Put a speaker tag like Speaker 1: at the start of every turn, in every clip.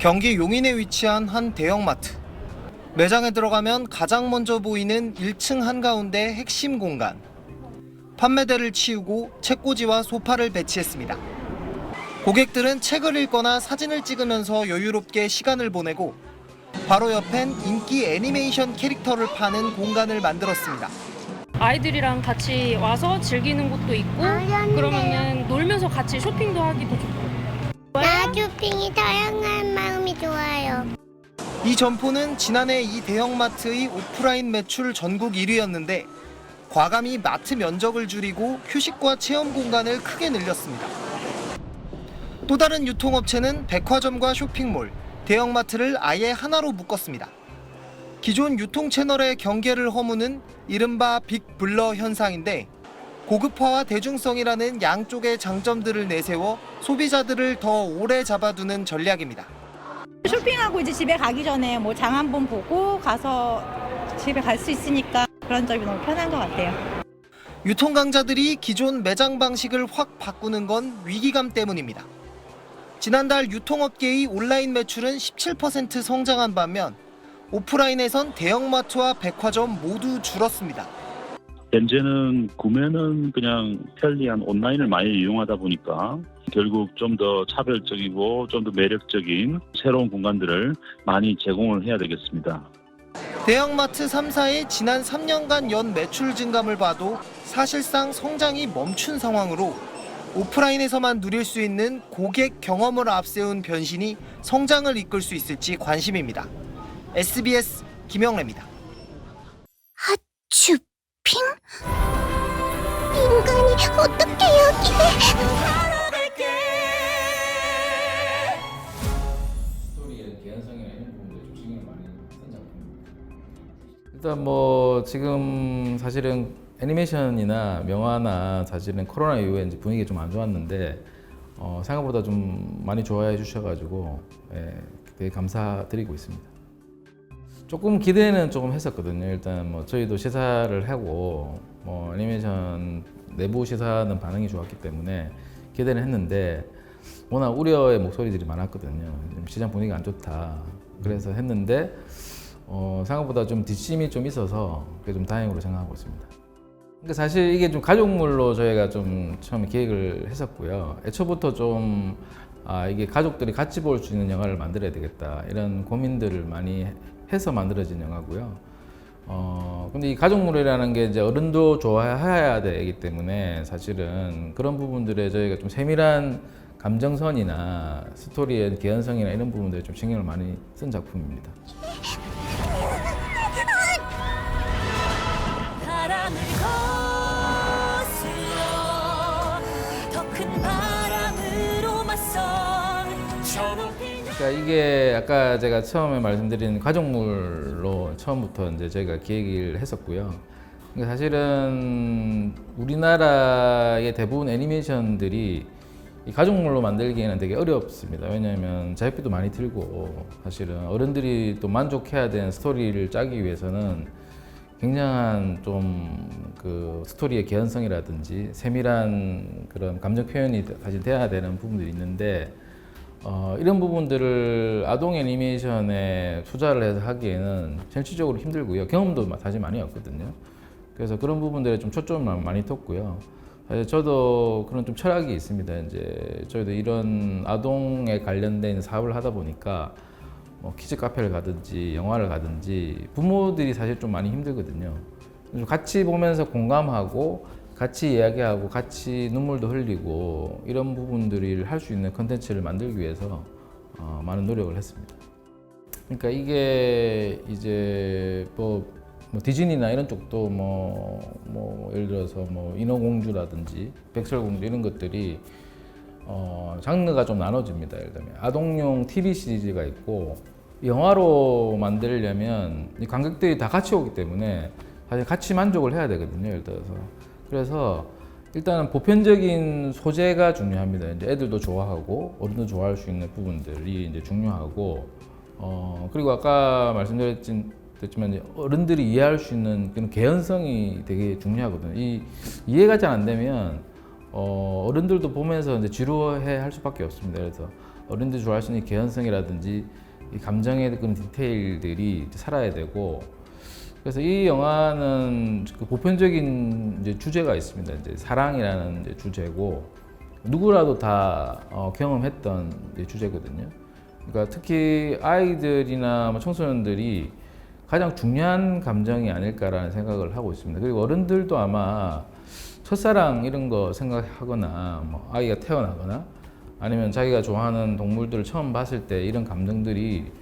Speaker 1: 경기 용인에 위치한 한 대형마트. 매장에 들어가면 가장 먼저 보이는 1층 한가운데 핵심 공간. 판매대를 치우고 책꽂이와 소파를 배치했습니다. 고객들은 책을 읽거나 사진을 찍으면서 여유롭게 시간을 보내고 바로 옆엔 인기 애니메이션 캐릭터를 파는 공간을 만들었습니다.
Speaker 2: 아이들이랑 같이 와서 즐기는 곳도 있고 그러면은 놀면서 같이 쇼핑도 하기도 좋고
Speaker 3: 나 쇼핑이 다양한 마음이 좋아요.
Speaker 1: 이 점포는 지난해 이 대형마트의 오프라인 매출 전국 1위였는데 과감히 마트 면적을 줄이고 휴식과 체험 공간을 크게 늘렸습니다. 또 다른 유통업체는 백화점과 쇼핑몰, 대형마트를 아예 하나로 묶었습니다. 기존 유통 채널의 경계를 허무는 이른바 빅블러 현상인데 고급화와 대중성이라는 양쪽의 장점들을 내세워 소비자들을 더 오래 잡아두는 전략입니다.
Speaker 4: 쇼핑하고 이제 집에 가기 전에 뭐 장 한 번 보고 가서 집에 갈 수 있으니까 그런 점이 너무 편한 것 같아요.
Speaker 1: 유통 강자들이 기존 매장 방식을 확 바꾸는 건 위기감 때문입니다. 지난달 유통업계의 온라인 매출은 17% 성장한 반면 오프라인에선 대형마트와 백화점 모두 줄었습니다.
Speaker 5: 현재는 구매는 그냥 편리한 온라인을 많이 이용하다 보니까 결국 좀 더 차별적이고 좀 더 매력적인 새로운 공간들을 많이 제공을 해야 되겠습니다.
Speaker 1: 대형마트 3사의 지난 3년간 연 매출 증감을 봐도 사실상 성장이 멈춘 상황으로 오프라인에서만 누릴 수 있는 고객 경험을 앞세운 변신이 성장을 이끌 수 있을지 관심입니다. SBS 김영래입니다.
Speaker 3: 쇼 핑? 인간이 어떻게 여기에?
Speaker 6: 일단 뭐 지금 사실은 애니메이션이나 명화나 사실은 코로나 이후에 이제 분위기가 좀 안 좋았는데 어, 생각보다 좀 많이 좋아해 주셔가지고 예, 되게 감사드리고 있습니다. 조금 기대는 조금 했었거든요. 일단 뭐 저희도 시사를 하고 뭐 애니메이션 내부 시사는 반응이 좋았기 때문에 기대는 했는데 워낙 우려의 목소리들이 많았거든요. 좀 시장 분위기가 안 좋다. 그래서 했는데 어, 생각보다 좀 뒷심이 좀 있어서 그게 좀 다행으로 생각하고 있습니다. 그러니까 사실 이게 좀 가족물로 저희가 좀 처음에 기획을 했었고요. 애초부터 좀 아, 이게 가족들이 같이 볼 수 있는 영화를 만들어야 되겠다 이런 고민들을 많이 해서 만들어진 영화고요. 어, 근데 이 가족물이라는 게 이제 어른도 좋아해야 되기 때문에 사실은 그런 부분들에 저희가 좀 세밀한 감정선이나 스토리의 개연성이나 이런 부분들에 좀 신경을 많이 쓴 작품입니다.
Speaker 7: 바람으로 맞선
Speaker 6: 그러니까 이게 아까 제가 처음에 말씀드린 가족물로 처음부터 이제 저희가 기획을 했었고요. 사실은 우리나라의 대부분 애니메이션들이 이 가족물로 만들기에는 되게 어렵습니다. 왜냐하면 자유비도 많이 들고 사실은 어른들이 또 만족해야 되는 스토리를 짜기 위해서는 굉장한 좀 그 스토리의 개연성이라든지 세밀한 그런 감정 표현이 사실 돼야 되는 부분들이 있는데 어, 이런 부분들을 아동 애니메이션에 투자를 해서 하기에는 현실적으로 힘들고요. 경험도 마- 사실 많이 없거든요. 그래서 그런 부분들에 좀 초점을 많이 뒀고요. 사실 저도 그런 좀 철학이 있습니다. 이제 저희도 이런 아동에 관련된 사업을 하다 보니까 뭐 키즈 카페를 가든지 영화를 가든지 부모들이 사실 좀 많이 힘들거든요. 좀 같이 보면서 공감하고 같이 이야기하고 같이 눈물도 흘리고 이런 부분들을 할 수 있는 컨텐츠를 만들기 위해서 어, 많은 노력을 했습니다. 그러니까 이게 이제 뭐, 뭐 디즈니나 이런 쪽도 뭐, 뭐 예를 들어서 뭐 인어공주라든지 백설공주 이런 것들이 어, 장르가 좀 나눠집니다. 예를 들면 아동용 TV 시리즈가 있고 영화로 만들려면 이 관객들이 다 같이 오기 때문에 사실 같이 만족을 해야 되거든요. 예를 들어서 그래서 일단은 보편적인 소재가 중요합니다. 이제 애들도 좋아하고 어른도 좋아할 수 있는 부분들이 이제 중요하고 어 그리고 아까 말씀드렸지만 어른들이 이해할 수 있는 그런 개연성이 되게 중요하거든요. 이 이해가 잘 안 되면 어, 어른들도 보면서 이제 지루해 할 수밖에 없습니다. 그래서 어른들이 좋아할 수 있는 개연성이라든지 이 감정의 그런 디테일들이 살아야 되고 그래서 이 영화는 그 보편적인 이제 주제가 있습니다. 이제 사랑이라는 이제 주제고 누구라도 다 어, 경험했던 주제거든요. 그러니까 특히 아이들이나 뭐 청소년들이 가장 중요한 감정이 아닐까라는 생각을 하고 있습니다. 그리고 어른들도 아마 첫사랑 이런 거 생각하거나 뭐 아이가 태어나거나 아니면 자기가 좋아하는 동물들을 처음 봤을 때 이런 감정들이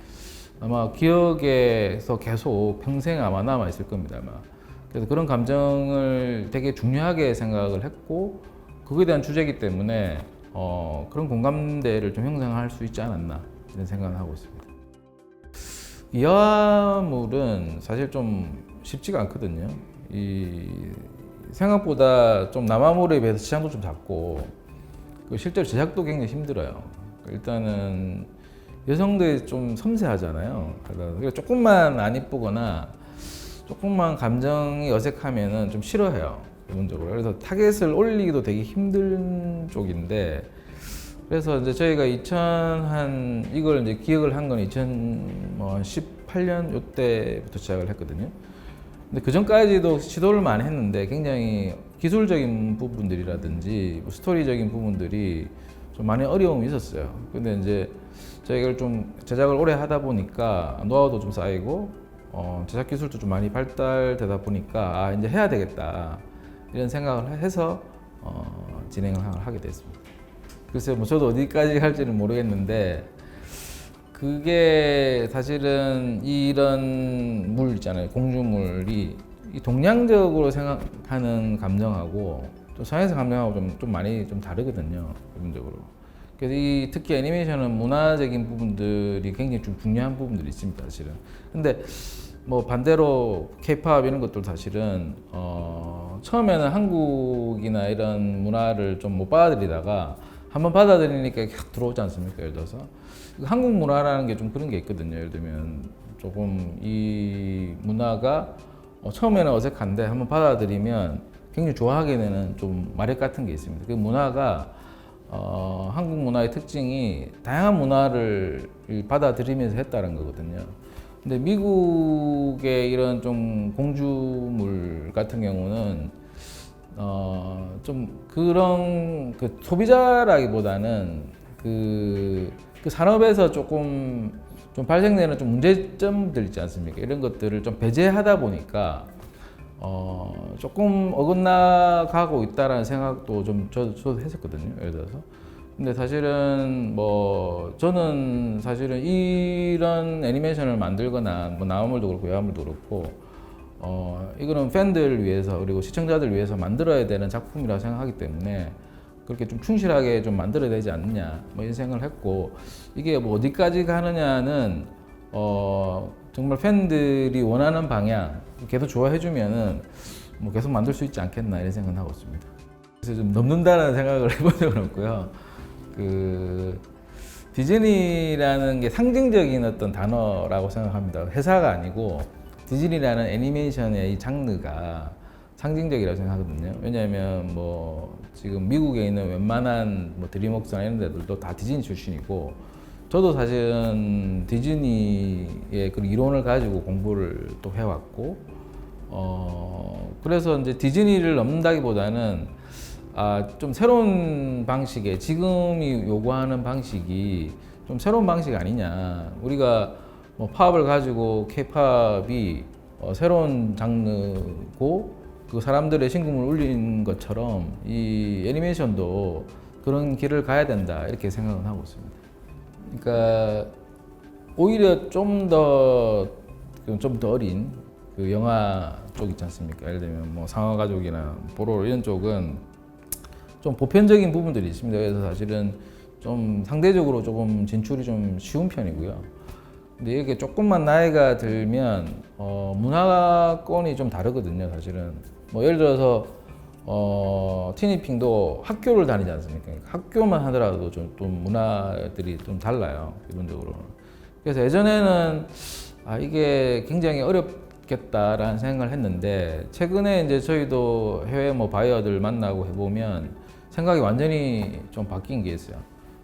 Speaker 6: 아마 기억에서 계속 평생 아마 남아 있을 겁니다. 아마. 그래서 그런 감정을 되게 중요하게 생각을 했고 그거에 대한 주제이기 때문에 어, 그런 공감대를 좀 형성할 수 있지 않았나 이런 생각을 하고 있습니다. 이 영화물은 사실 좀 쉽지가 않거든요. 이 생각보다 좀 남아물에 비해서 시장도 좀 작고 그 실제로 제작도 굉장히 힘들어요. 일단은 여성들이 좀 섬세하잖아요. 그래서 조금만 안 이쁘거나 조금만 감정이 어색하면은 좀 싫어해요. 기본적으로. 그래서 타겟을 올리기도 되게 힘든 쪽인데 그래서 이제 저희가 2000한 이걸 이제 기억을 한 건 2018년 요때부터 시작을 했거든요. 근데 그 전까지도 시도를 많이 했는데 굉장히 기술적인 부분들이라든지 뭐 스토리적인 부분들이 좀 많이 어려움이 있었어요. 근데 이제 저희가 좀 제작을 오래 하다 보니까 노하우도 좀 쌓이고 어, 제작 기술도 좀 많이 발달되다 보니까 아 이제 해야 되겠다 이런 생각을 해서 어, 진행을 하- 하게 됐습니다. 글쎄요, 뭐 저도 어디까지 할지는 모르겠는데 그게 사실은 이런 물 있잖아요. 공주물이 이 동양적으로 생각하는 감정하고 또 서양에서 감정하고 좀, 좀 많이 좀 다르거든요. 기본적으로. 그래서 이 특히 애니메이션은 문화적인 부분들이 굉장히 좀 중요한 부분들이 있습니다, 사실은. 근데 뭐 반대로 케이팝 이런 것도 사실은 어 처음에는 한국이나 이런 문화를 좀 못 받아들이다가 한번 받아들이니까 확 들어오지 않습니까? 예를 들어서 한국 문화라는 게 좀 그런 게 있거든요. 예를 들면 조금 이 문화가 어, 처음에는 어색한데 한번 받아들이면 굉장히 좋아하게 되는 좀 마력 같은 게 있습니다. 그 문화가 어, 한국 문화의 특징이 다양한 문화를 받아들이면서 했다는 거거든요. 근데 미국의 이런 좀 공주물 같은 경우는 어, 좀 그런 그 소비자라기보다는 그, 그 산업에서 조금 좀 발생되는 좀 문제점들 있지 않습니까? 이런 것들을 좀 배제하다 보니까 어, 조금 어긋나가고 있다라는 생각도 좀 저, 저도 했었거든요. 예를 들어서. 근데 사실은 뭐 저는 사실은 이런 애니메이션을 만들거나 뭐 나무물도 그렇고 여화물도 그렇고 어 이거는 팬들 위해서 그리고 시청자들 위해서 만들어야 되는 작품이라고 생각하기 때문에 그렇게 좀 충실하게 좀 만들어야 되지 않느냐 뭐 생각을 했고 이게 뭐 어디까지 가느냐는 어 정말 팬들이 원하는 방향 계속 좋아해 주면은 뭐 계속 만들 수 있지 않겠나 이런 생각을 하고 있습니다. 그래서 좀 넘는다는 생각을 해본 적은 없고요. 그 디즈니라는 게 상징적인 어떤 단어라고 생각합니다. 회사가 아니고 디즈니라는 애니메이션의 이 장르가 상징적이라고 생각하거든요. 왜냐하면 뭐 지금 미국에 있는 웬만한 뭐 드림웍스나 이런 데들도 다 디즈니 출신이고 저도 사실은 디즈니의 그 이론을 가지고 공부를 또 해왔고 어 그래서 이제 디즈니를 넘는다기보다는 아, 좀 새로운 방식의 지금이 요구하는 방식이 좀 새로운 방식 아니냐. 우리가 뭐 팝을 가지고 케이팝이 어, 새로운 장르고 그 사람들의 신금을 울린 것처럼 이 애니메이션도 그런 길을 가야 된다 이렇게 생각을 하고 있습니다. 그러니까 오히려 좀 더 좀 더 어린 그 영화 쪽 있지 않습니까? 예를 들면 뭐 상어 가족이나 보로 이런 쪽은 좀 보편적인 부분들이 있습니다. 그래서 사실은 좀 상대적으로 조금 진출이 좀 쉬운 편이고요. 근데 이게 조금만 나이가 들면 어, 문화권이 좀 다르거든요, 사실은. 뭐 예를 들어서 어, 티니핑도 학교를 다니지 않습니까? 그러니까 학교만 하더라도 좀, 좀 문화들이 좀 달라요, 기본적으로. 그래서 예전에는 아, 이게 굉장히 어렵겠다라는 생각을 했는데 최근에 이제 저희도 해외 뭐 바이어들 만나고 해보면 생각이 완전히 좀 바뀐 게 있어요.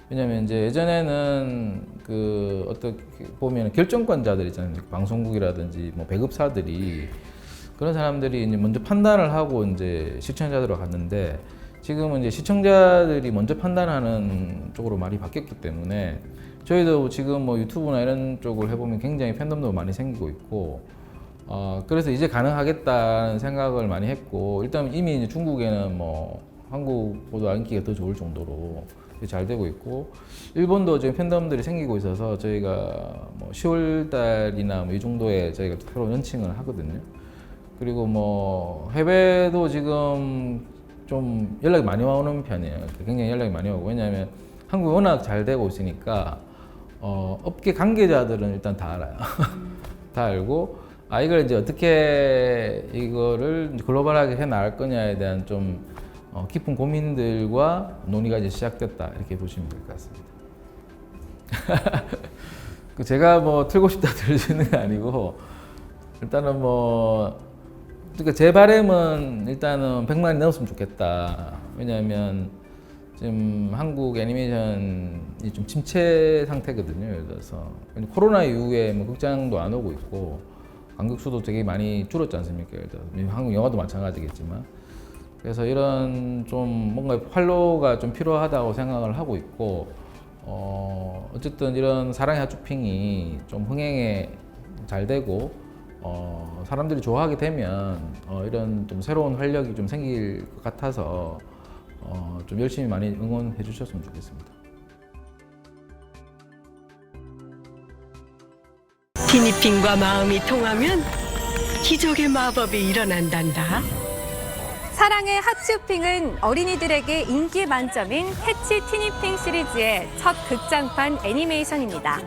Speaker 6: 왜냐면 이제 예전에는 그 어떻게 보면 결정권자들 있잖아요. 방송국이라든지 뭐 배급사들이 그런 사람들이 이제 먼저 판단을 하고 이제 시청자들로 갔는데 지금은 이제 시청자들이 먼저 판단하는 쪽으로 많이 바뀌었기 때문에 저희도 지금 뭐 유튜브나 이런 쪽을 해보면 굉장히 팬덤도 많이 생기고 있고 어 그래서 이제 가능하겠다는 생각을 많이 했고 일단 이미 이제 중국에는 뭐 한국보다 인기가 더 좋을 정도로 잘 되고 있고 일본도 지금 팬덤들이 생기고 있어서 저희가 뭐 10월 달이나 뭐 이 정도에 저희가 새로 런칭을 하거든요. 그리고 뭐 해외도 지금 좀 연락이 많이 오는 편이에요. 굉장히 연락이 많이 오고 왜냐하면 한국이 워낙 잘 되고 있으니까 어, 업계 관계자들은 일단 다 알아요. 다 알고 아 이걸 이제 어떻게 이거를 글로벌하게 해 나갈 거냐에 대한 좀 어, 깊은 고민들과 논의가 이제 시작됐다 이렇게 보시면 될 것 같습니다. 그 제가 뭐 틀고 싶다 들으시는 게 아니고 일단은 뭐 그러니까 제 바람은 일단은 100만이 넘었으면 좋겠다. 왜냐하면 지금 한국 애니메이션이 좀 침체 상태거든요. 예를 들어서 코로나 이후에 뭐 극장도 안 오고 있고 관객 수도 되게 많이 줄었지 않습니까? 예를 들어서 한국 영화도 마찬가지겠지만 그래서 이런 좀 뭔가 활로가 좀 필요하다고 생각을 하고 있고 어 어쨌든 이런 사랑의 핫쇼핑이 좀 흥행에 잘 되고 어 사람들이 좋아하게 되면 어 이런 좀 새로운 활력이 좀 생길 것 같아서 어 좀 열심히 많이 응원해 주셨으면 좋겠습니다.
Speaker 8: 티니핑과 마음이 통하면 기적의 마법이 일어난단다.
Speaker 9: 사랑의 핫쇼핑은 어린이들에게 인기 만점인 해치 티니핑 시리즈의 첫 극장판 애니메이션입니다.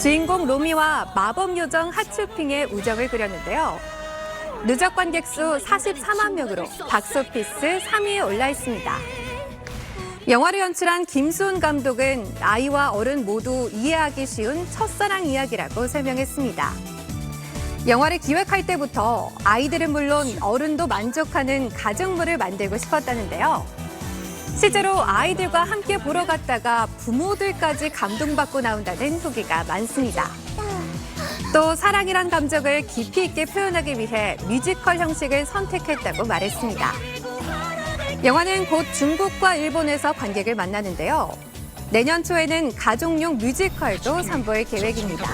Speaker 9: 주인공 로미와 마법 요정 핫쇼핑의 우정을 그렸는데요. 누적 관객 수 44만 명으로 박스오피스 3위에 올라 있습니다. 영화를 연출한 김수훈 감독은 아이와 어른 모두 이해하기 쉬운 첫사랑 이야기라고 설명했습니다. 영화를 기획할 때부터 아이들은 물론 어른도 만족하는 가정물을 만들고 싶었다는데요. 실제로 아이들과 함께 보러 갔다가 부모들까지 감동받고 나온다는 후기가 많습니다. 또 사랑이란 감정을 깊이 있게 표현하기 위해 뮤지컬 형식을 선택했다고 말했습니다. 영화는 곧 중국과 일본에서 관객을 만나는데요. 내년 초에는 가족용 뮤지컬도 선보일 계획입니다.